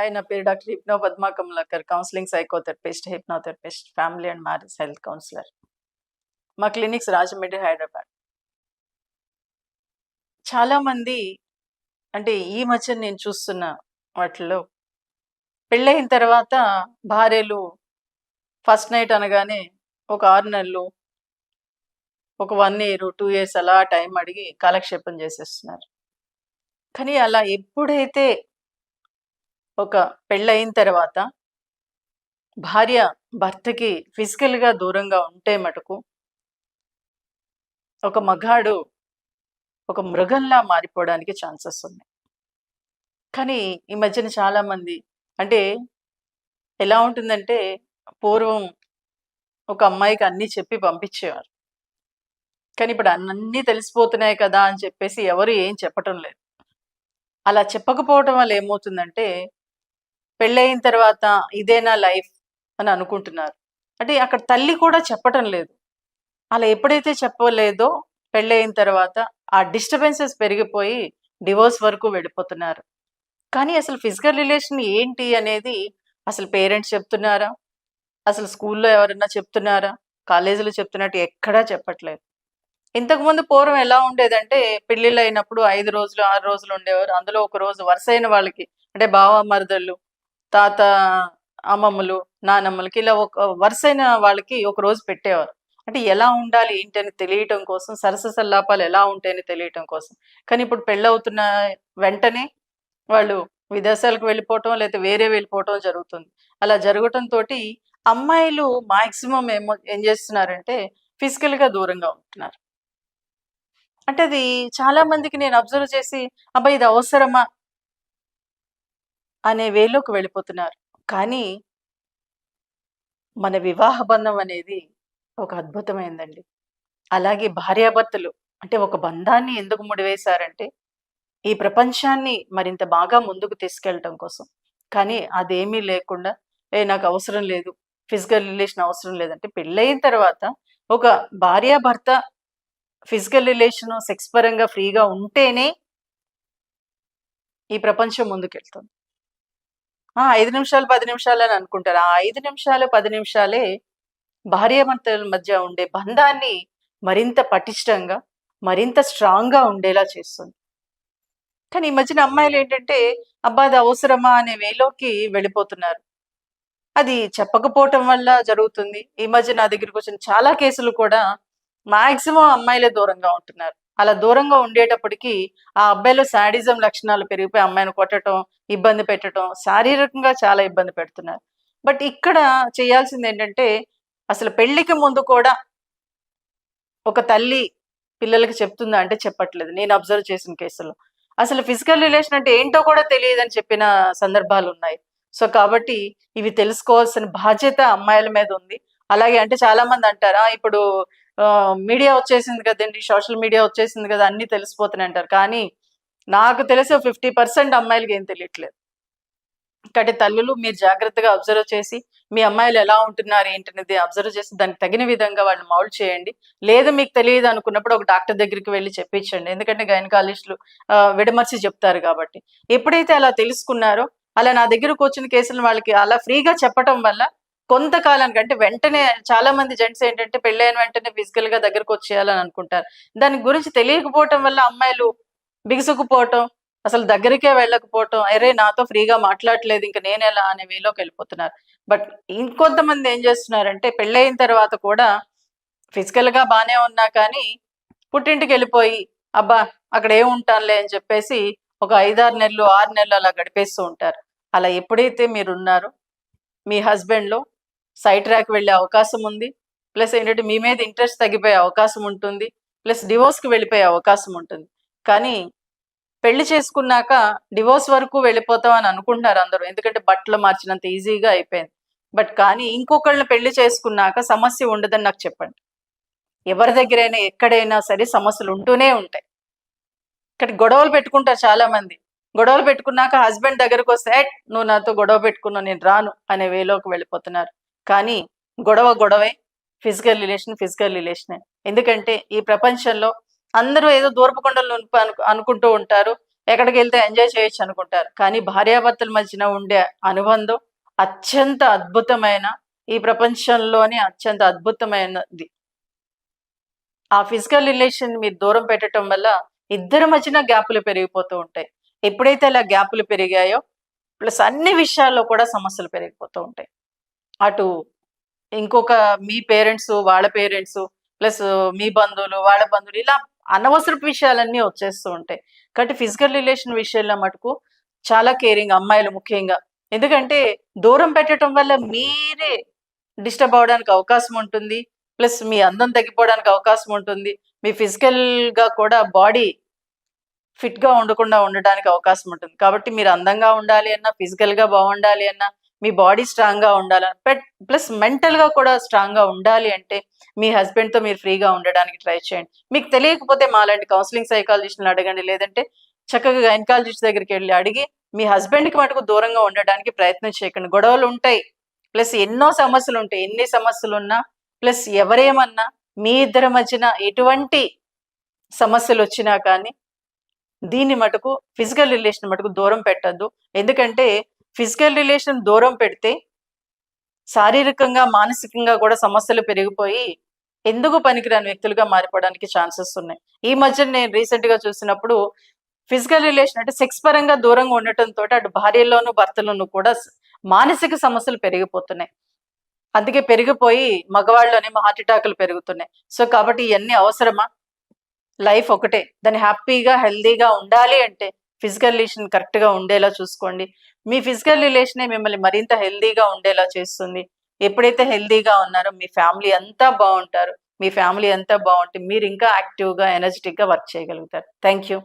Hi నా పేరు doctor hypno Padma Kamalakar counselling psychotherapist hypnotherapist family and marriage health counsellor. మా clinics Rajahmundry Hyderabad. చాలామంది అంటే ఈ మధ్య నేను చూస్తున్న వాటిలో పెళ్ళయిన తర్వాత భార్యలు ఫస్ట్ నైట్ అనగానే ఒక ఆరు నెలలు ఒక వన్ ఇయర్ టూ ఇయర్స్ అలా టైం అడిగి కాలక్షేపం చేసేస్తున్నారు. కానీ అలా ఎప్పుడైతే ఒక పెళ్ళయిన తర్వాత భార్య భర్తకి ఫిజికల్గా దూరంగా ఉంటే మటుకు ఒక మగాడు ఒక మృగంలా మారిపోవడానికి ఛాన్సెస్ ఉన్నాయి. కానీ ఈ మధ్యన చాలా మంది అంటే ఎలా ఉంటుందంటే పూర్వం ఒక అమ్మాయికి అన్నీ చెప్పి పంపించేవారు. కానీ ఇప్పుడు అన్నీ తెలిసిపోతున్నాయి కదా అని చెప్పేసి ఎవరు ఏం చెప్పటం లేదు. అలా చెప్పకపోవటం వల్ల ఏమవుతుందంటే పెళ్ళయిన తర్వాత ఇదేనా లైఫ్ అని అనుకుంటున్నారు. అంటే అక్కడ తల్లి కూడా చెప్పటం లేదు. అలా ఎప్పుడైతే చెప్పలేదో పెళ్ళయిన తర్వాత ఆ డిస్టర్బెన్సెస్ పెరిగిపోయి డివోర్స్ వరకు వెళ్ళిపోతున్నారు. కానీ అసలు ఫిజికల్ రిలేషన్ ఏంటి అనేది అసలు పేరెంట్స్ చెప్తున్నారా? అసలు స్కూల్లో ఎవరన్నా చెప్తున్నారా? కాలేజీలో చెప్తున్నట్టు ఎక్కడా చెప్పట్లేదు. ఇంతకుముందు పూర్వం ఎలా ఉండేదంటే పెళ్ళిళ్ళు అయినప్పుడు ఐదు రోజులు ఆరు రోజులు ఉండేవారు. అందులో ఒక రోజు వరుసైన వాళ్ళకి అంటే బావ మరదళ్ళు తాత అమ్మమ్మలు నానమ్మలకి ఇలా ఒక వరుసైన వాళ్ళకి ఒక రోజు పెట్టేవారు. అంటే ఎలా ఉండాలి ఏంటని తెలియటం కోసం సరస సల్లాపాలు ఎలా ఉంటాయని తెలియటం కోసం. కానీ ఇప్పుడు పెళ్ళవుతున్న వెంటనే వాళ్ళు విదేశాలకు వెళ్ళిపోవటం లేదా వేరే వెళ్ళిపోవటం జరుగుతుంది. అలా జరగటం తోటి అమ్మాయిలు మాక్సిమం ఏమో ఏం చేస్తున్నారంటే ఫిజికల్గా దూరంగా ఉంటున్నారు. అంటే అది చాలా మందికి నేను అబ్జర్వ్ చేసి అబ్బాయి ఇది అవసరమా? అనే వేలోకి వెళ్ళిపోతున్నారు. కానీ మన వివాహ బంధం అనేది ఒక అద్భుతమైందండి. అలాగే భార్యాభర్తలు అంటే ఒక బంధాన్ని ఎందుకు ముడివేశారంటే ఈ ప్రపంచాన్ని మరింత బాగా ముందుకు తీసుకెళ్ళటం కోసం. కానీ అదేమీ లేకుండా ఏ నాకు అవసరం లేదు ఫిజికల్ రిలేషన్ అవసరం లేదంటే పెళ్ళయిన తర్వాత ఒక భార్యాభర్త ఫిజికల్ రిలేషన్ సెక్స్ పరంగా ఫ్రీగా ఉంటేనే ఈ ప్రపంచం ముందుకెళ్తుంది. ఆ ఐదు నిమిషాలు పది నిమిషాలు అని అనుకుంటారు. ఆ ఐదు నిమిషాలు పది నిమిషాలే భార్యాభర్తల మధ్య ఉండే బంధాన్ని మరింత పటిష్టంగా మరింత స్ట్రాంగ్గా ఉండేలా చేస్తుంది. కానీ ఈ మధ్యన అమ్మాయిలు ఏంటంటే అబ్బా అది అవసరమా అనే వేలోకి వెళ్ళిపోతున్నారు. అది చెప్పకపోవటం వల్ల జరుగుతుంది. ఈ మధ్య నా దగ్గరికి వచ్చిన చాలా కేసులు కూడా మాక్సిమం అమ్మాయిలే దూరంగా ఉంటున్నారు. అలా దూరంగా ఉండేటప్పటికీ ఆ అబ్బాయిలో శాడిజం లక్షణాలు పెరిగిపోయి అమ్మాయిని కొట్టడం ఇబ్బంది పెట్టడం శారీరకంగా చాలా ఇబ్బంది పెడుతున్నారు. బట్ ఇక్కడ చేయాల్సింది ఏంటంటే అసలు పెళ్ళికి ముందు కూడా ఒక తల్లి పిల్లలకి చెప్తుందా అంటే చెప్పట్లేదు. నేను అబ్జర్వ్ చేసిన కేసులో అసలు ఫిజికల్ రిలేషన్ అంటే ఏంటో కూడా తెలియదని చెప్పిన సందర్భాలు ఉన్నాయి. సో కాబట్టి ఇవి తెలుసుకోవాల్సిన బాధ్యత అమ్మాయిల మీద ఉంది. అలాగే అంటే చాలా మంది అంటారా ఇప్పుడు మీడియా వచ్చేసింది కదండి సోషల్ మీడియా వచ్చేసింది కదా అన్ని తెలిసిపోతున్నాయి అంటారు. కానీ నాకు తెలిసి ఫిఫ్టీ పర్సెంట్ అమ్మాయిలకి ఏం తెలియట్లేదు. కాబట్టి తల్లులు మీరు జాగ్రత్తగా అబ్జర్వ్ చేసి మీ అమ్మాయిలు ఎలా ఉంటున్నారు ఏంటనేది అబ్జర్వ్ చేసి దానికి తగిన విధంగా వాళ్ళని మౌల్డ్ చేయండి. లేదు మీకు తెలియదు అనుకున్నప్పుడు ఒక డాక్టర్ దగ్గరికి వెళ్ళి చెప్పించండి. ఎందుకంటే గైనకాలజిస్టులు విడమర్చి చెప్తారు కాబట్టి. ఎప్పుడైతే అలా తెలుసుకున్నారో అలా నా దగ్గరకు వచ్చిన కేసులను వాళ్ళకి అలా ఫ్రీగా చెప్పటం వల్ల కొంతకాలానికి అంటే వెంటనే చాలా మంది జెంట్స్ ఏంటంటే పెళ్ళైన వెంటనే ఫిజికల్గా దగ్గరకు వచ్చేయాలని అనుకుంటారు. దాని గురించి తెలియకపోవటం వల్ల అమ్మాయిలు బిగుసుకుపోవటం అసలు దగ్గరికే వెళ్ళకపోవటం అరే నాతో ఫ్రీగా మాట్లాడలేదు ఇంకా నేను ఎలా? అనే వేలోకి వెళ్ళిపోతున్నారు. బట్ ఇంకొంతమంది ఏం చేస్తున్నారంటే పెళ్ళైన తర్వాత కూడా ఫిజికల్గా బానే ఉన్నా కానీ పుట్టింటికి వెళ్ళిపోయి అబ్బా అక్కడ ఏముంటానులే అని చెప్పేసి ఒక ఐదారు నెలలు ఆరు నెలలు అలా గడిపేస్తూ ఉంటారు. అలా ఎప్పుడైతే మీరు ఉన్నారో మీ హస్బెండ్లో సైడ్ ట్రాక్ వెళ్ళే అవకాశం ఉంది. ప్లస్ ఏంటంటే మీ మీద ఇంట్రెస్ట్ తగ్గిపోయే అవకాశం ఉంటుంది. ప్లస్ డివోర్స్కి వెళ్ళిపోయే అవకాశం ఉంటుంది. కానీ పెళ్ళి చేసుకున్నాక డివోర్స్ వరకు వెళ్ళిపోతాం అని అనుకుంటున్నారు అందరూ. ఎందుకంటే బట్టలు మార్చినంత ఈజీగా అయిపోయింది. బట్ కానీ ఇంకొకళ్ళని పెళ్ళి చేసుకున్నాక సమస్య ఉండదని నాకు చెప్పండి. ఎవరి దగ్గరైనా ఎక్కడైనా సరే సమస్యలు ఉంటూనే ఉంటాయి. ఇక్కడ గొడవలు పెట్టుకుంటారు చాలా మంది గొడవలు పెట్టుకున్నాక హస్బెండ్ దగ్గరకు వస్తే నువ్వు నాతో గొడవ పెట్టుకున్నావు నేను రాను అనే వేలోకి వెళ్ళిపోతున్నారు. కానీ గొడవ గొడవే ఫిజికల్ రిలేషన్ ఫిజికల్ రిలేషనే ఎందుకంటే ఈ ప్రపంచంలో అందరూ ఏదో దూరపు కొండలు అనుకుంటూ ఉంటారు ఎక్కడికి వెళ్తే ఎంజాయ్ చేయొచ్చు అనుకుంటారు. కానీ భార్యాభర్తల మధ్యన ఉండే అనుబంధం అత్యంత అద్భుతమైన ఈ ప్రపంచంలోనే అత్యంత అద్భుతమైనది. ఆ ఫిజికల్ రిలేషన్ మీరు దూరం పెట్టడం వల్ల ఇద్దరి మధ్యన గ్యాపులు పెరిగిపోతూ ఉంటాయి. ఎప్పుడైతే అలా గ్యాపులు పెరిగాయో ప్లస్ అన్ని విషయాల్లో కూడా సమస్యలు పెరిగిపోతూ ఉంటాయి. అటు ఇంకొక మీ పేరెంట్స్ వాళ్ళ పేరెంట్స్ ప్లస్ మీ బంధువులు వాళ్ళ బంధువులు ఇలా అనవసరపు విషయాలన్నీ వచ్చేస్తూ ఉంటాయి. కాబట్టి ఫిజికల్ రిలేషన్ విషయంలో మటుకు చాలా కేరింగ్ అమ్మాయిలు ముఖ్యంగా. ఎందుకంటే దూరం పెట్టడం వల్ల మీరే డిస్టర్బ్ అవడానికి అవకాశం ఉంటుంది. ప్లస్ మీ అందం తగ్గిపోవడానికి అవకాశం ఉంటుంది. మీ ఫిజికల్గా కూడా బాడీ ఫిట్గా ఉండకుండా ఉండడానికి అవకాశం ఉంటుంది. కాబట్టి మీరు అందంగా ఉండాలి అన్నా ఫిజికల్గా బాగుండాలి అన్నా మీ బాడీ స్ట్రాంగ్గా ఉండాలి ప్లస్ మెంటల్గా కూడా స్ట్రాంగ్గా ఉండాలి అంటే మీ హస్బెండ్తో మీరు ఫ్రీగా ఉండడానికి ట్రై చేయండి. మీకు తెలియకపోతే మాలాంటి కౌన్సిలింగ్ సైకాలజిస్ట్ని అడగండి. లేదంటే చక్కగా గైనకాలజిస్ట్ దగ్గరికి వెళ్ళి అడిగి మీ హస్బెండ్కి మటుకు దూరంగా ఉండడానికి ప్రయత్నం చేయకండి. గొడవలు ఉంటాయి. ప్లస్ ఎన్నో సమస్యలు ఉంటాయి. ఎన్ని సమస్యలు ఉన్నా ప్లస్ ఎవరేమన్నా మీ ఇద్దరి మధ్యన ఎటువంటి సమస్యలు వచ్చినా కానీ దీన్ని మటుకు ఫిజికల్ రిలేషన్ మటుకు దూరం పెట్టద్దు. ఎందుకంటే ఫిజికల్ రిలేషన్ దూరం పెడితే శారీరకంగా మానసికంగా కూడా సమస్యలు పెరిగిపోయి ఎందుకు పనికిరాని వ్యక్తులుగా మారిపోవడానికి ఛాన్సెస్ ఉన్నాయి. ఈ మధ్య నేను రీసెంట్గా చూసినప్పుడు ఫిజికల్ రిలేషన్ అంటే సెక్స్ పరంగా దూరంగా ఉండటంతో అటు భార్యలోను భర్తలోను కూడా మానసిక సమస్యలు పెరిగిపోతున్నాయి. అందుకే పెరిగిపోయి మగవాళ్ళలోనేమో హార్ట్ అటాకులు పెరుగుతున్నాయి. సో కాబట్టి ఇవన్నీ అవసరమా? లైఫ్ ఒకటే. దాన్ని హ్యాపీగా హెల్దీగా ఉండాలి అంటే ఫిజికల్ రిలేషన్ కరెక్ట్గా ఉండేలా చూసుకోండి. మీ ఫిజికల్ రిలేషనే మిమ్మల్ని మరింత హెల్దీగా ఉండేలా చేస్తుంది. ఎప్పుడైతే హెల్దీగా ఉన్నారో మీ ఫ్యామిలీ అంతా బాగుంటారు. మీ ఫ్యామిలీ అంతా బాగుంటే మీరు ఇంకా యాక్టివ్గా ఎనర్జెటిక్గా వర్క్ చేయగలుగుతారు. Thank you